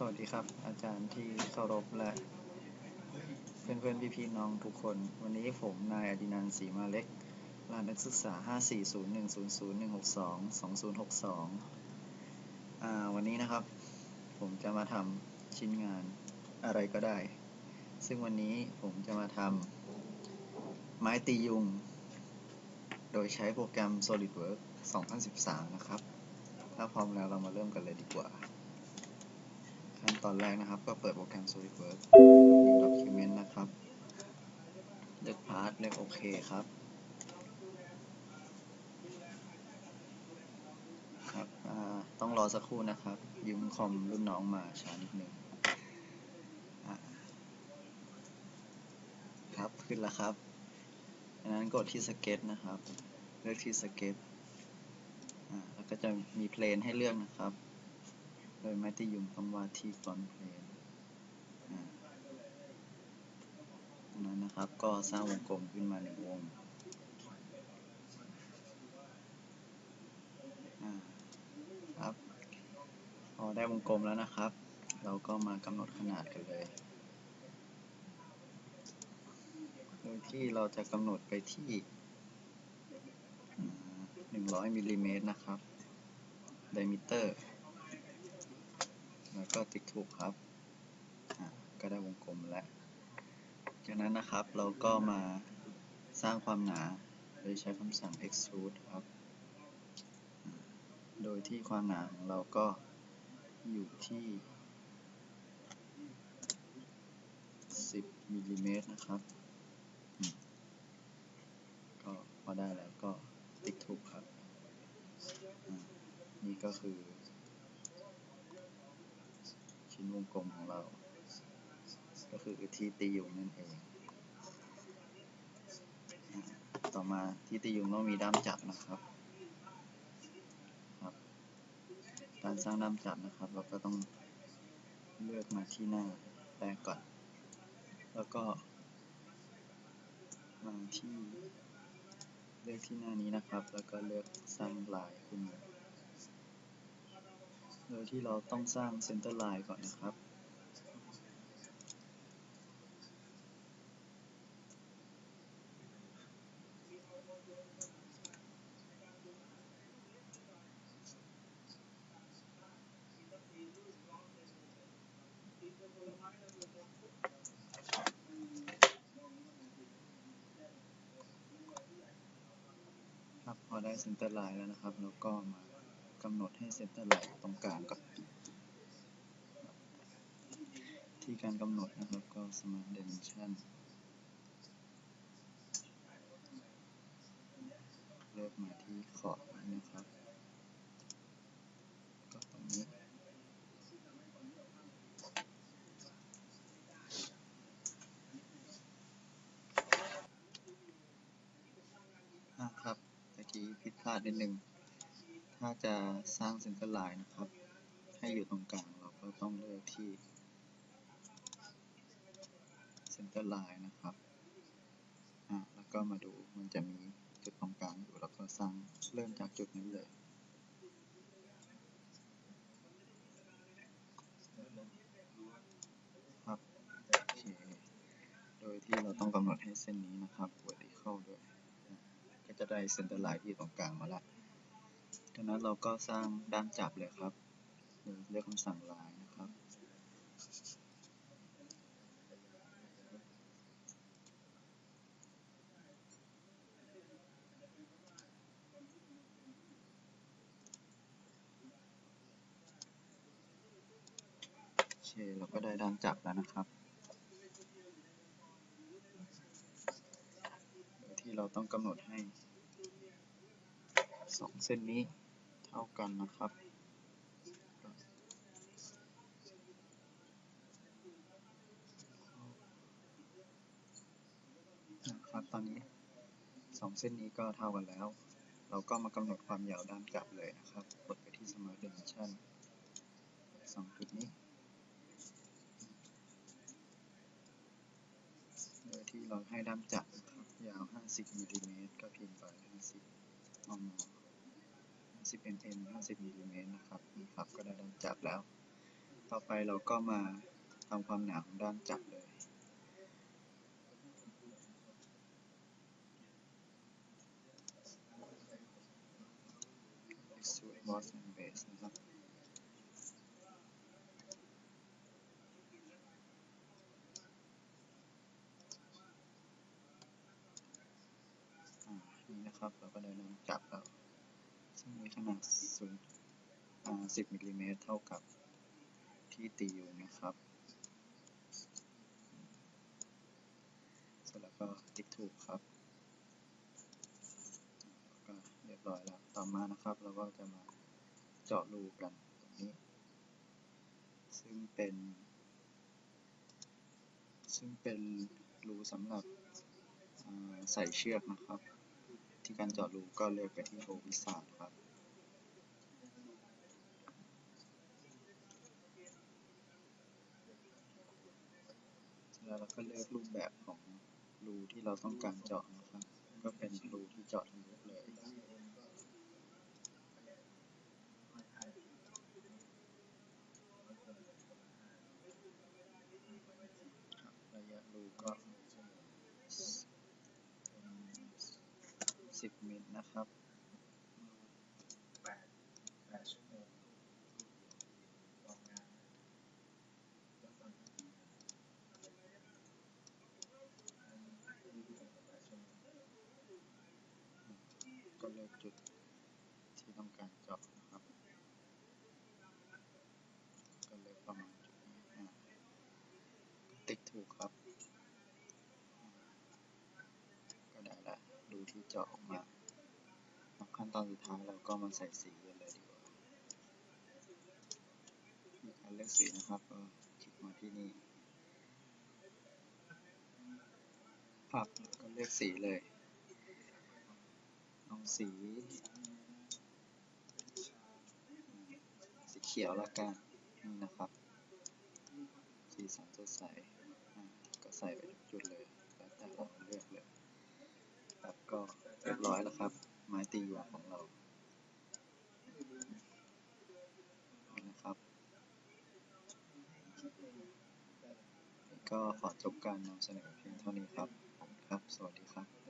สวัสดีครับ อาจารย์ที่เคารพและเพื่อนเพื่อนพี่พี่ๆน้องทุกคน วันนี้ผมนายอดินันท์ศรีมาเล็กรานนักศึกษา 5401001622062อ่าวันนี้นะครับ ผมจะมาทำชิ้นงานอะไรก็ได้ ซึ่งวันนี้ผมจะมาทำไม้ตียุง โดยใช้โปรแกรม SolidWorks 2013 นะครับ ถ้าพร้อมแล้วเรามาเริ่มกันเลยดีกว่า ขั้นตอนแรกนะครับ ก็เปิดโปรแกรม SolidWorks Document นะครับ เลือก Part เลือกโอเคครับ ครับต้องรอสักครู่นะครับ ยืมคอมรุ่นน้องมาช้านิดนึงอ่าครับ ขึ้นแล้วครับจากนั้นกดที่สเก็ตนะครับ เลือกที่สเก็ตแล้วก็จะมีเพลนให้เลือกนะครับ ยไม้ตียุงต้องวาที่ฟอนต์เพลนจากนั้นนะครับก็สร้างวงกลมขึ้นมาหนึ่งวงครับพอได้วงกลมแล้วนะครับ เราก็มากำหนดขนาดกันเลยโดยที่เราจะกำหนดไปที่หนึ่งร้อยมิลลิเมตรนะครับ diameter แล้วก็ติ๊กถูกครับ ก็ได้วงกลมแล้ว จากนั้นนะครับเราก็มาสร้างความหนาโดยใช้คำสั่ง extrude ครับ โดยที่ความหนาของเราก็อยู่ที่ 10มิลลิเมตรนะครับ ก็พอได้แล้วก็ติ๊กถูกครับ นี่ก็คือ ชิ้นวงกลมของเรา ก็คือที่ตียุงนั่นเอง ต่อมาที่ตียุงต้องมีด้ามจับนะครับครับ การสร้างด้ามจับนะครับ เราก็ต้องเลือกมาที่หน้าแรกก่อน แล้วก็มาที่เลือกที่หน้านี้นะครับ แล้วก็เลือกสร้างลายขึ้นมา โดยที่เราต้องสร้างเซนเตอร์ไลน์ก่อนนะครับ ครับพอได้เซนเตอร์ไลน์แล้วนะครับเราก็มา กำหนดให้เซนเตอร์ไลน์ตรงกลางก่อนที่การกำหนดนะครับก็ Smart Dimension เลือกมาที่ขอบนะครับก็ตรงนี้อะครับตะกี้ผิดพลาดนิดนึง ถ้าจะสร้างเซนเตอร์ไลน์นะครับ ให้อยู่ตรงกลางเราก็ต้องเลือกที่เซนเตอร์ไลน์นะครับอะแล้วก็มาดูมันจะมีจุดตรงกลางอยู่แล้วก็สร้างเริ่มจากจุดนี้เลยครับโอเคโดยที่เราต้องกำหนดให้เส้นนี้นะครับ vertical ด้วย ก็จะได้เซนเตอร์ไลน์ที่ตรงกลางมาแล้ว จากนั้นเราก็สร้างด้านจับเลยครับเลือกคำสั่ง line นะครับ โอเค เราก็ได้ด้านจับแล้วนะครับ ที่เราต้องกำหนดให้สองเส้นนี้ เท่ากันนะครับ นะครับ ตอนนี้สองเส้นนี้ก็เท่ากันแล้ว เราก็มากำหนดความยาวด้านกลับเลยนะครับ กดไปที่ Smart Dimension สองจุดนี้โดยที่เราให้ด้ามจับนะครับ ยาว 50มิลลิเมตรก็พิมพ์ไป50มม 50 mm 50มิลลิเมตรนะครับนี่ครับก็ได้ด้ามจับแล้ว ต่อไปเราก็มาทำความหนาของด้านจับเลย Extrude boss and base นะครับอ่านี่นะครับเราก็ได้นำจับแล้ว ขนาดศูนย์อ่า10มิลลิเมตรเท่ากับที่ตีอยู่นะครับเสร็จแล้วก็ติ๊กถูกครับก็เรียบร้อยแล้ว ต่อมานะครับ เราก็จะมาเจาะรูกันตรงนี้ ซึ่งเป็น ซึ่งเป็นรูสำหรับใส่เชือกนะครับ ที่การเจาะรูก็เลือกไปที่โทวิสาครับ แล้วเราก็เลือกรูปแบบของรูที่เราต้องการเจาะนะครับ ก็เป็นรูที่เจาะทะลุเลยระยะรูก็ สิบมิลนะครับแปดแปดชั่วโมงต่องานก็เลือกจุดที่ต้องการเจาะนะครับ ก็เลือกประมาณจุดนี้ติ๊กถูกครับอ่าก็ได้ละดู ที่เจาะออกมาขั้นตอนสุดท้ายเราก็มาใส่สีกันเลยดีกว่าในการเลือกสีนะครับก็คลิกมาที่นี่พับก็เลือกสีเลยเอาสี สีเขียวละกันนี่นะครับ สีสันสดใส่ก็ใส่ไปทุกจุดเลย แล้วแต่เราเลือกเลย ครับ ก็เรียบร้อยแล้วครับ ไม้ตียวงของเรานะครับก็ขอจบการนำเสนอเพียงเท่านี้ครับครับ สวัสดีครับ